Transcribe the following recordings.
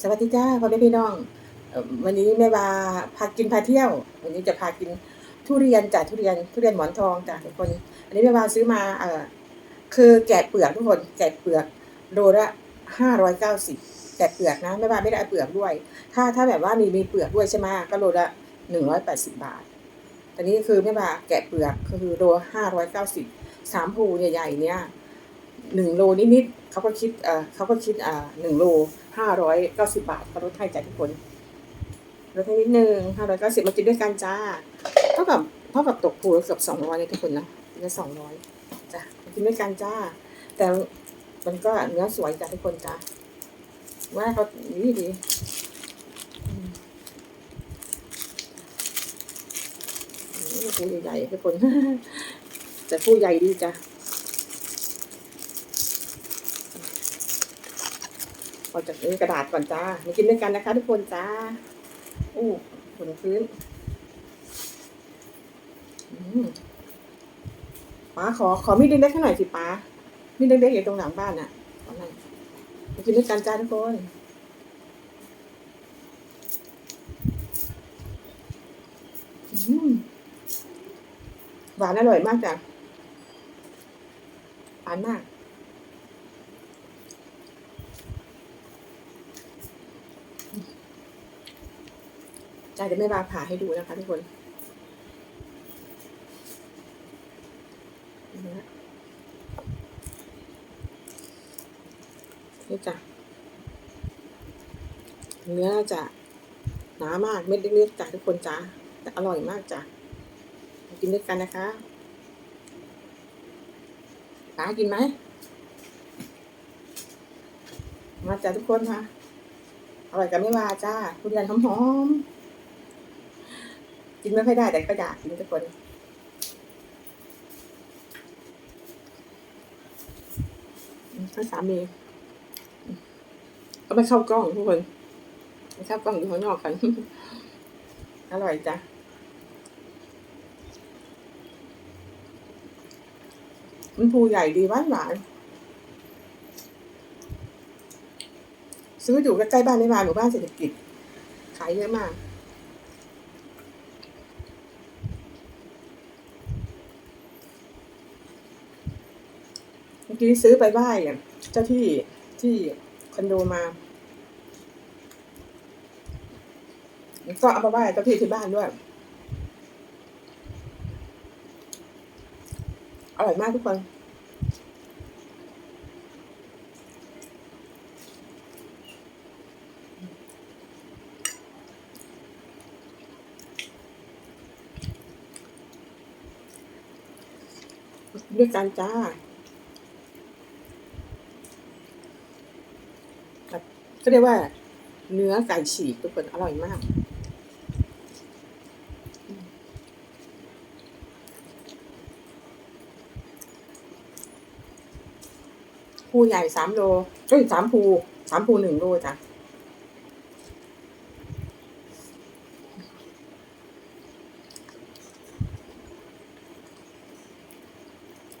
สวัสดีจ้าพ่อแม่พี่น้อง วันนี้แม่วาพากินพาเที่ยว วันนี้จะพากินทุเรียนจ้ะทุเรียนทุเรียนหมอนทองจ้ะทุกคน อันนี้แม่วาซื้อมาเออคือแกะเปลือกทุกคนแกะเปลือกโลละห้าร้อยเก้าสิบแกะเปลือกนะแม่วาไม่ได้เอาเปลือกด้วย ถ้าถ้าแบบว่ามีมีเปลือกด้วยใช่ไหมก็โลละหนึ่งร้อยแปดสิบบาทอันนี้คือแม่วาแกะเปลือกคือโลห้าร้อยเก้าสิบสามภูใหญ่ๆเนี้ย หนึ่งโลนิดๆเขาก็คิดเอ่อเขาก็คิดอ่าหนึ่งโลห้าร้อยเก้าสิบาทเขาลดให้จ้ะทุกคนลดให้นิดนึงห้าร้อยเก้าสิบมากินด้วยกันจ้าเท่ากับเท่ากับตกภูเกือบสองร้อยเลยทุกคนนะได้สองร้อยจ้ะมากินด้วยกันจ้า แต่มันก็เนื้อสวยจ้ะทุกคนจ้าว่าเขาดีดีอืมอืมภูใหญ่ๆทุกคนแต่ภูใหญ่ดีจ้ะ ออกจากนี้กระดาษก่อนจ้ามากินด้วยกันนะคะ ทุกคนจ้าอู้บนพื้นป้าขอขอมีดเล็กๆให้หน่อยสิป้ามีดเล็กๆอยู่ตรงหลังบ้านน่ะขอหน่อยมากินด้วยกันจ้าทุกคนหวานอร่อยมากจ้ะหวานมาก จ้าเดี๋ยวแม่บาผ่าให้ดูนะคะทุกคนนี่จ้ะเนื้อจะหนามากเม็ดเล็กๆจ้ะทุกคนจ้าแต่อร่อยมากจ้ะมากินด้วยกันนะคะป้ากินไหมมาจ้ะทุกคนค่ะอร่อยกับไม่ว่าจ้าทุเรียนหอมๆ กินไม่ค่อยได้แต่ก็อยากกินทุกคนอืมให้สามีอืมก็ไม่เข้ากล้องทุกคนไม่เข้ากล้องอยู่ข้างนอกกัน อร่อยจ้ะมันภูใหญ่ดีหวานหวานซื้ออยู่ใกล้บ้านไม่มาหมู่บ้านเศรษฐกิจ ขายเยอะมาก มื่อกี้ซื้อไปไหว้เจ้าที่ที่คอนโดมาก็เอาไปไหว้เจ้าที่ที่บ้านด้วย อร่อยมากทุกคนด้วยกันจ้า ครับก็เรียกว่า เนื้อไก่ฉีกทุกคนอร่อยมากภูใหญ่สามโลเอ้ยสามภูสามภูหนึ่งโลจ้ะ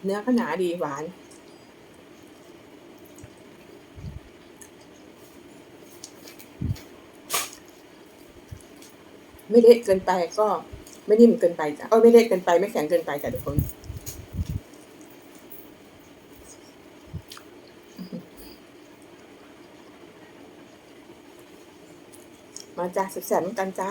เนื้อก็หนาดีหวาน ไม่เละเกินไปก็ไม่นิ่มเกินไปจ้ะเออไม่เละเกินไปไม่แข็งเกินไปจ้ะทุกคนมาจ้าสุดแสนกันจ้า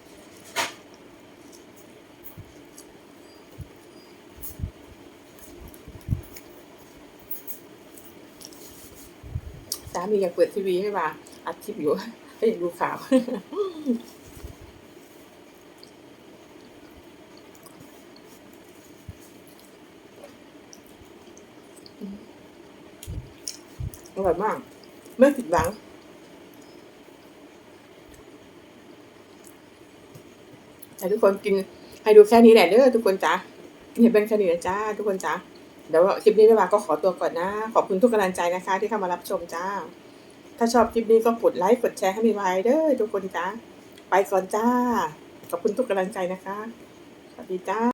ามีอยากเปิดทีวีให้มาอัดคลิปอยู่ให้ดูข่าวอร่อยมาก ไม่ผิดหวังแต่ทุกคนกินให้ดูแค่นี้แหละเด้อทุกคนจ้าเห็นเป็นแค่นี้นะจ้าทุกคนจ้า เดี๋ยวคลิปนี้แม่วาก็ขอตัวก่อนนะ ขอบคุณทุกกำลังใจนะคะ ที่เข้ามารับชมจ้า ถ้าชอบคลิปนี้ก็กดไลค์กดแชร์ให้มีไว้เด้อทุกคนจ้าไปก่อนจ้า ขอบคุณทุกกำลังใจนะคะสวัสดีจ้า